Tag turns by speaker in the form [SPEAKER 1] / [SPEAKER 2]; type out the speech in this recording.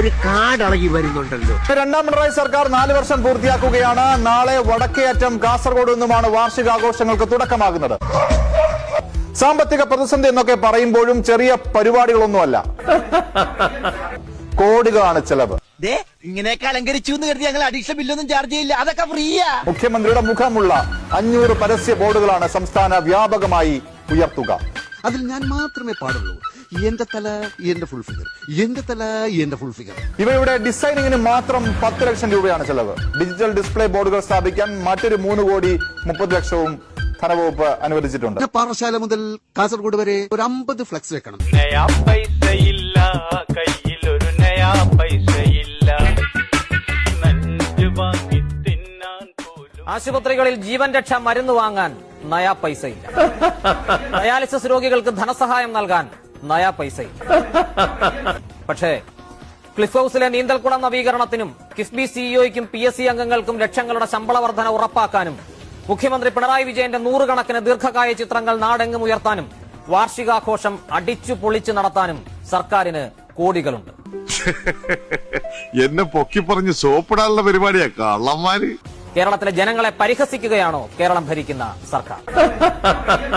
[SPEAKER 1] ഒരു കാടളകി വരുന്നുണ്ടല്ലോ.
[SPEAKER 2] രണ്ടാം പിണറായി സർക്കാർ നാല് വർഷം പൂർത്തിയാക്കുകയാണ്. നാളെ വടക്കേയറ്റം കാസർഗോഡ് നിന്നുമാണ് വാർഷികാഘോഷങ്ങൾക്ക് തുടക്കമാകുന്നത്. സാമ്പത്തിക പ്രതിസന്ധി എന്നൊക്കെ പറയുമ്പോഴും ചെറിയ പരിപാടികളൊന്നുമല്ല. കോടികളാണ് ചെലവ്.
[SPEAKER 3] ദേ ഇങ്ങനെയൊക്കെ അലങ്കരിച്ചു എന്ന് കരുതി ഞങ്ങൾ അഡീഷണൽ ബില്ലൊന്നും ചാർജ് ചെയ്യില്ല. അതൊക്കെ ഫ്രീയാ.
[SPEAKER 2] മുഖ്യമന്ത്രിയുടെ മുഖമുള്ള അഞ്ഞൂറ് പരസ്യ ബോർഡുകളാണ് സംസ്ഥാന വ്യാപകമായി ഉയർത്തുക.
[SPEAKER 4] അതിൽ ഞാൻ മാത്രമേ പാടുള്ളൂ. എന്റെ തല എന്റെ ഫുൾ ഫിഗർ എന്റെ തല എന്റെ ഫുൾ ഫിഗർ
[SPEAKER 2] ഇവയുടെ ഡിസൈനിങ്ങിന് മാത്രം പത്ത് ലക്ഷം രൂപയാണ് ചെലവ്. ഡിജിറ്റൽ ഡിസ്പ്ലേ ബോർഡുകൾ സ്ഥാപിക്കാൻ മറ്റൊരു മൂന്ന് കോടി മുപ്പത് ലക്ഷവും ധനവകുപ്പ് അനുവദിച്ചിട്ടുണ്ട്.
[SPEAKER 4] പാറശാല മുതൽ കാസർഗോഡ് വരെ ഒരു അമ്പത് ഫ്ലക്സ് വെക്കണം.
[SPEAKER 5] നയാ പൈസയില്ല കയ്യിലൊരു നയാ പൈസയില്ല.
[SPEAKER 6] ആശുപത്രികളിൽ ജീവൻ രക്ഷ മരുന്ന് വാങ്ങാൻ നയാ പൈസയില്ല ഡയാലിസിസ് രോഗികൾക്ക് ധനസഹായം നൽകാൻ നയാ പൈസയില്ല പക്ഷേ ക്ലിഫ് ഹൌസിലെ നീന്തൽക്കുളം നവീകരണത്തിനും കിഫ്ബി സിഇഒയ്ക്കും പി എസ് സി അംഗങ്ങൾക്കും ലക്ഷങ്ങളുടെ ശമ്പള വർധന ഉറപ്പാക്കാനും മുഖ്യമന്ത്രി പിണറായി വിജയന്റെ നൂറുകണക്കിന് ദീർഘകായ ചിത്രങ്ങൾ നാടെങ്ങും ഉയർത്താനും വാർഷികാഘോഷം അടിച്ചു പൊളിച്ചു നടത്താനും സർക്കാരിന് കോടികളുണ്ട്.
[SPEAKER 7] എന്നെ പൊക്കി പറഞ്ഞ് സോപ്പിടാനുള്ള പരിപാടിയാ കള്ളന്മാര്.
[SPEAKER 6] കേരളത്തിലെ ജനങ്ങളെ പരിഹസിക്കുകയാണോ കേരളം ഭരിക്കുന്ന സർക്കാർ?